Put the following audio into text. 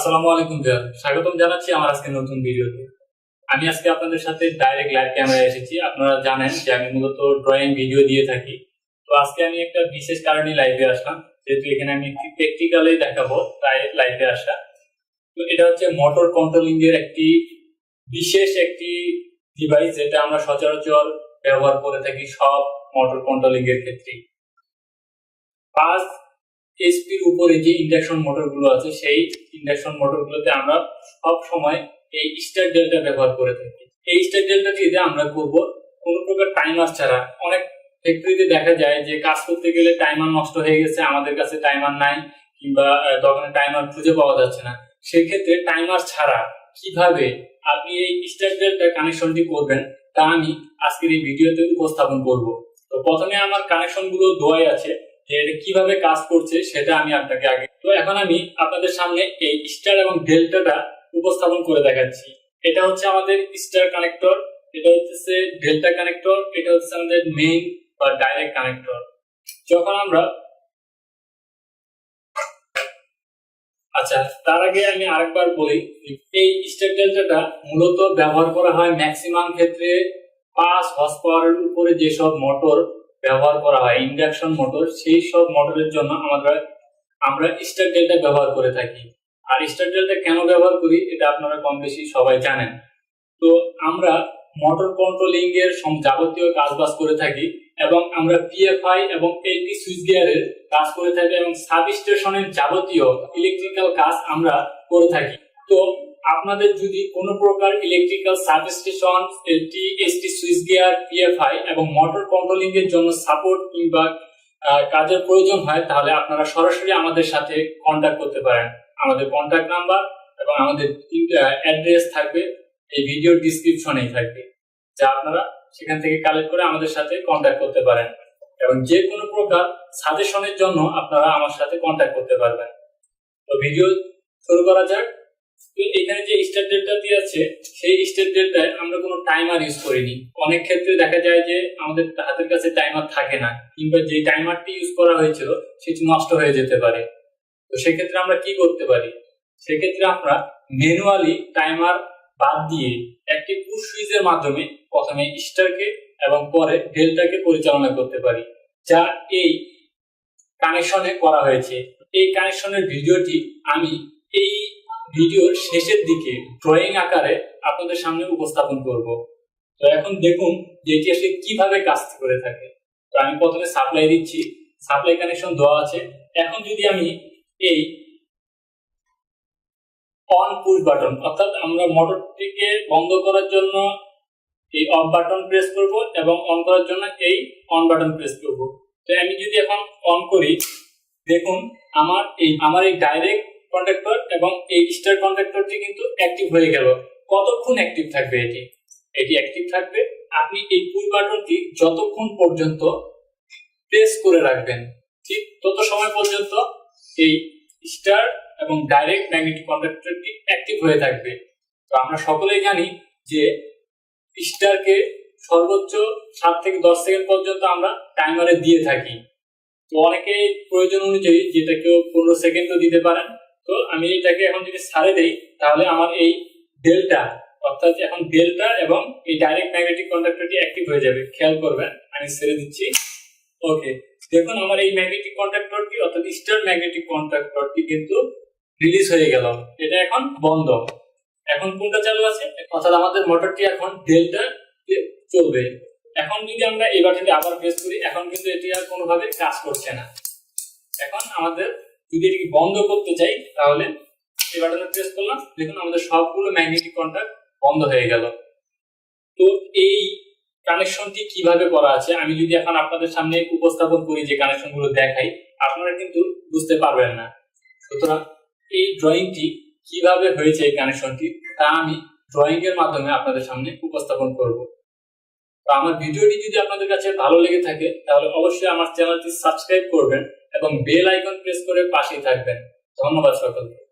আসসালামু আলাইকুম জান স্বাগতম জানাচ্ছি আমার আজকে নতুন ভিডিওতে। আমি আজকে আপনাদের সাথে ডাইরেক্ট লাইভ ক্যামেরায় এসেছি। আপনারা জানেন যে আমি মূলত ড্রয়িং ভিডিও দিয়ে থাকি। তো আজকে আমি একটা বিশেষ কারণে লাইভে আসলাম। যেহেতু এখানে আমি একটি প্র্যাকটিক্যালি দেখাবো তাই লাইভে আসা। তো এটা হচ্ছে মোটর কন্ট্রোলিং এর একটি বিশেষ একটি ডিভাইস যেটা আমরা সচরাচর ব্যবহার করে থাকি সব মোটর কন্ট্রোলিং এর ক্ষেত্রে পাঁচ এইচপির উপরে যে ইন্ডাকশন মোটরগুলো আছে, সেই ইন্ডাকশন মোটর গুলোতে আমরা সব সময় এই স্টার ডেল্টা ব্যবহার করে থাকি। এই স্টার ডেল্টা দিয়ে আমরা করব কোন প্রকার টাইমার ছাড়া। অনেক ফ্যাক্টরিতে দেখা যায় যে কাজ করতে গেলে টাইমার নষ্ট হয়ে গেছে, আমাদের কাছে টাইমার নাই কিংবা দোকানে টাইমার খুঁজে পাওয়া যাচ্ছে না। সেক্ষেত্রে টাইমার ছাড়া কীভাবে আপনি এই স্টার ডেল্টা কানেকশনটি করবেন, তা আমি আজকের এই ভিডিওতে উপস্থাপন করব। তো প্রথমে আমার কানেকশনগুলো দোয়াই আছে। এটা কীভাবে কাজ করছে সেটা আমি আপনাকে আগে তো এখন আমি আপনাদের সামনে এই স্টার এবং ডেল্টাটা উপস্থাপন করে দেখাচ্ছি। এটা হচ্ছে আমাদের স্টার কানেক্টর, এটা হচ্ছে ডেল্টা কানেক্টর, এটা হচ্ছে আমাদের মেইন বা ডাইরেক্ট কানেক্টর। যখন আমরা আচ্ছা তার আগে আমি আরেকবার বলি এই স্টার ডেল্টাটা মূলত ব্যবহার করা হয় ম্যাক্সিমাম ক্ষেত্রে পাঁচ হর্স পাওয়ারের উপরে যেসব মোটর ব্যবহার করা হয় ইন্ডাকশন মোটর সেই সব মোটরের জন্য আমরা আমরা স্টার ডেল্টা ব্যবহার করে থাকি। আর স্টার ডেল্টা কেন ব্যবহার করি, এটা আপনারা কম বেশি সবাই জানেন। তো আমরা মোটর কন্ট্রোলিং এর যাবতীয় কাজবাজ করে থাকি এবং আমরা পিএফআই এবং এলটি সুইচ গিয়ারের কাজ করে থাকি এবং সাব স্টেশনের যাবতীয় ইলেকট্রিক্যাল কাজ আমরা করে থাকি। তো আপনাদের যদি কোনো প্রকার electrical substation LT ST switch gear PFI এবং মোটর কন্ট্রোলিং এর জন্য সাপোর্ট কিংবা কাজের প্রয়োজন হয়, তাহলে আপনারা সরাসরি আমাদের সাথে কন্ট্যাক্ট করতে পারেন। আমাদের কন্ট্যাক্ট নাম্বার এবং আমাদের অ্যাড্রেস থাকবে এই ভিডিও ডিসক্রিপশনেই থাকবে। যা আপনারা সেখান থেকে কালেক্ট করে আমাদের সাথে কন্ট্যাক্ট করতে পারেন এবং যে কোনো প্রকার সাজেশনের জন্য আপনারা আমার সাথে কন্ট্যাক্ট করতে পারবেন। তো ভিডিও শুরু করা যাক। এখানে যে দিয়ে আছে, সেই আমরা কোনো টাইমার ইউজ করিনি। অনেক ক্ষেত্রে দেখা যায় যে আমাদের হাতের কাছে টাইমার থাকে না, কিংবা যে টাইমারটি ইউজ করা হয়েছিল, সেটি নষ্ট হয়ে যেতে পারে। তো সেক্ষেত্রে আমরা কি করতে পারি? সেক্ষেত্রে আমরা ম্যানুয়ালি টাইমার বাদ দিয়ে একটি পুশ সুইচের মাধ্যমে প্রথমে স্টারকে এবং পরে ডেল্টাকে পরিচালনা করতে পারি, যা এই কানেকশনে করা হয়েছে। এই কানেকশনের ভিডিওটি আমি এই ভিডিওর শেষের দিকে ড্রয়িং আকারে আপনাদের সামনে উপস্থাপন করব। তো এখন দেখুন যে এটি আসলে কীভাবে কাজ করে থাকে। তো আমি প্রথমে সাপ্লাই দিচ্ছি। সাপ্লাই কানেকশন দেওয়া আছে। এখন যদি আমি এই অন পুশ বাটন অর্থাৎ আমরা মোটরটিকে বন্ধ করার জন্য এই অফ বাটন প্রেস করব এবং অন করার জন্য এই অন বাটন প্রেস করব। তো আমি যদি এখন অন করি, দেখুন আমার এই আমার এই ডাইরেক্ট কন্ট্রাক্টর এবং এই স্টার কন্ট্রাক্টরটি কিন্তু অ্যাক্টিভ হয়ে গেল। কতক্ষণ অ্যাক্টিভ থাকবে এটি? এটি অ্যাক্টিভ থাকবে। আপনি এই পুশ বাটনটি যতক্ষণ পর্যন্ত প্রেস করে রাখবেন, ঠিক তত সময় পর্যন্ত এই স্টার এবং ডাইরেক্ট ম্যাগনেটিক কন্ডাক্টরটি অ্যাক্টিভ হয়ে থাকবে। তো আমরা সকলেই জানি যে স্টারকে সর্বোচ্চ সাত থেকে দশ সেকেন্ড পর্যন্ত আমরা টাইমারে দিয়ে থাকি। তো অনেকে প্রয়োজন অনুযায়ী যেটা কেউ পনেরো সেকেন্ডও দিতে পারেন তো আমি এটাকে এখন যদি ছাড়ে দেই, তাহলে আমার এই ডেল্টা অর্থাৎ এখন ডেল্টা এবং এই ডাইরেক্ট ম্যাগনেটিক কন্ডাক্টরটি অ্যাক্টিভ হয়ে যাবে। খেয়াল করবেন, আমি ছেড়ে দিচ্ছি। ওকে দেখুন আমার এই ম্যাগনেটিক কন্ট্রাক্টরটি অর্থাৎ স্টার ম্যাগনেটিক কন্ট্রাক্টরটি কিন্তু রিলিজ হয়ে গেল। এটা এখন বন্ধ। এখন কোনটা চালু আছে? অর্থাৎ আমাদের মোটরটি এখন ডেল্টা চলবে। এখন যদি আমরা এই বাটনটি আবার প্রেস করি, এখন কিন্তু এটি আর কোনোভাবে কাজ করছে না। এখন আমাদের যদি এটিকে বন্ধ করতে চাই, তাহলে এই বাটনে প্রেস করলাম, দেখুন আমাদের সবগুলো ম্যাগনেটিক কন্ট্যাক্ট বন্ধ হয়ে গেল। তো এই কানেকশনটি কীভাবে করা আছে, আমি যদি এখন আপনাদের সামনে উপস্থাপন করি যে কানেকশনগুলো দেখাই, আপনারা কিন্তু বুঝতে পারবেন না। সুতরাং এই ড্রয়িংটি কীভাবে হয়েছে এই কানেকশনটি তা আমি ড্রয়িং এর মাধ্যমে আপনাদের সামনে উপস্থাপন করব। আমার ভিডিওটি যদি আপনাদের কাছে ভালো লেগে থাকে, তাহলে অবশ্যই আমার চ্যানেলটি সাবস্ক্রাইব করবেন এবং বেল আইকন প্রেস করে পাশেই থাকবেন। ধন্যবাদ সকলকে।